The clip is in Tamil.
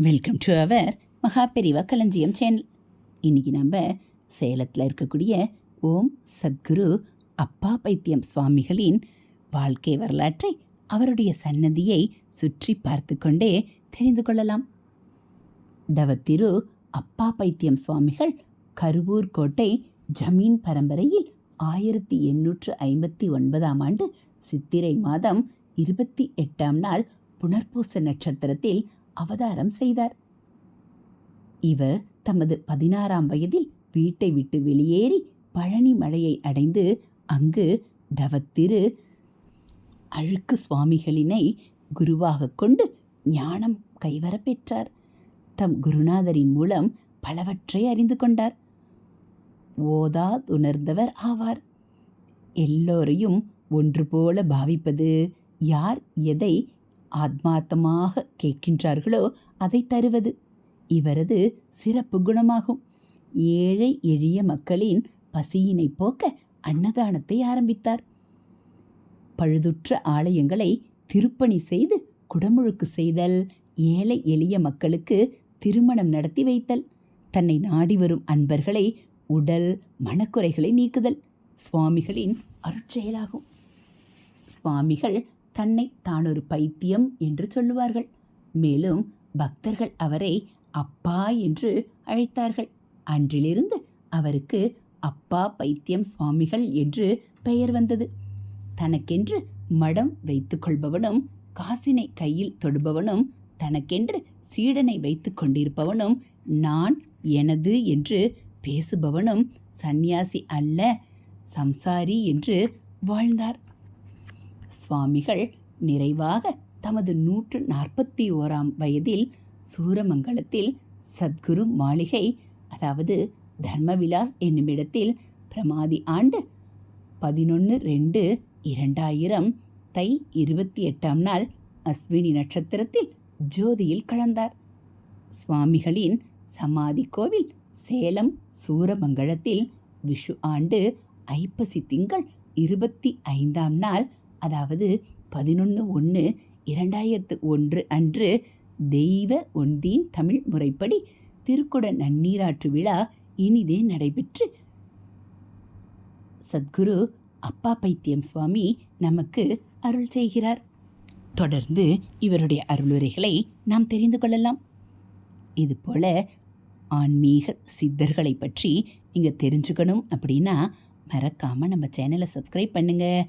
வெல்கம் டு அவர் மகாபெரிவா களஞ்சியம் சேனல் இன்றைக்கி நம்ம சேலத்தில் இருக்கக்கூடிய ஓம் சத்குரு அப்பா பைத்தியம் சுவாமிகளின் வாழ்க்கை வரலாற்றை அவருடைய சன்னதியை சுற்றி பார்த்து கொண்டே தெரிந்து கொள்ளலாம். தவத்திரு அப்பா பைத்தியம் சுவாமிகள் கருவூர் கோட்டை ஜமீன் பரம்பரையில் ஆயிரத்தி எண்ணூற்று ஐம்பத்தி ஒன்பதாம் ஆண்டு சித்திரை மாதம் இருபத்தி எட்டாம் நாள் புனர்பூச நட்சத்திரத்தில் அவதாரம் செய்தார். இவர் தமது பதினாறாம் வயதில் வீட்டை விட்டு வெளியேறி பழனி மலையை அடைந்து அங்கு தவத்திரு அழுக்கு சுவாமிகளினை குருவாகக் கொண்டு ஞானம் கைவரப் பெற்றார். தம் குருநாதரின் மூலம் பலவற்றை அறிந்து கொண்டார். ஓதாதுணர்ந்தவர் ஆவார். எல்லோரையும் ஒன்று போல பாவிப்பது யார் எதை ஆத்மார்த்தமாக கேட்கின்றார்களோ அதை தருவது. இவரது சிறப்பு குணமாகும். ஏழை எளிய மக்களின் பசியினை போக்க அன்னதானத்தை ஆரம்பித்தார். பழுதுற்ற ஆலயங்களை திருப்பணி செய்து குடமுழுக்கு செய்தல் ஏழை எளிய மக்களுக்கு திருமணம் நடத்தி வைத்தல் தன்னை நாடி வரும் அன்பர்களை உடல் மனக்குறைகளை நீக்குதல் சுவாமிகளின் அருட்செயலாகும். சுவாமிகள் தன்னை தான் ஒரு பைத்தியம் என்று சொல்லுவார்கள். மேலும் பக்தர்கள் அவரை அப்பா என்று அழைத்தார்கள். அன்றிலிருந்து அவருக்கு அப்பா பைத்தியம் சுவாமிகள் என்று பெயர் வந்தது. தனக்கென்று மடம் வைத்துக்கொள்பவனும் காசினை கையில் தொடுபவனும் தனக்கென்று சீடனை வைத்து கொண்டிருப்பவனும் நான் எனது என்று பேசுபவனும் சந்நியாசி அல்ல சம்சாரி என்று வாழ்ந்தார். சுவாமிகள் நிறைவாக தமது நூற்று நாற்பத்தி ஓராம் வயதில் சூரமங்கலத்தில் சத்குரு மாளிகை அதாவது தர்மவிலாஸ் என்னுமிடத்தில் பிரமாதி ஆண்டு பதினொன்று ரெண்டு இரண்டாயிரம் தை இருபத்தி எட்டாம் நாள் அஸ்வினி நட்சத்திரத்தில் ஜோதியில் கலந்தார். சுவாமிகளின் சமாதி கோவில் சேலம் சூரமங்கலத்தில் விஷு ஆண்டு ஐப்பசி திங்கள் இருபத்தி ஐந்தாம் நாள் அதாவது பதினொன்று ஒன்று இரண்டாயிரத்து ஒன்று அன்று தெய்வ ஒன்றின் தமிழ் முறைப்படி திருக்குட நன்னீராற்று விழா இனிதே நடைபெற்று. சத்குரு அப்பா பைத்தியம் சுவாமி நமக்கு அருள் செய்கிறார். தொடர்ந்து இவருடைய அருளுரைகளை நாம் தெரிந்து கொள்ளலாம். இதுபோல ஆன்மீக சித்தர்களை பற்றி நீங்கள் தெரிஞ்சுக்கணும் அப்படின்னா மறக்காமல் நம்ம சேனலை சப்ஸ்கிரைப் பண்ணுங்கள்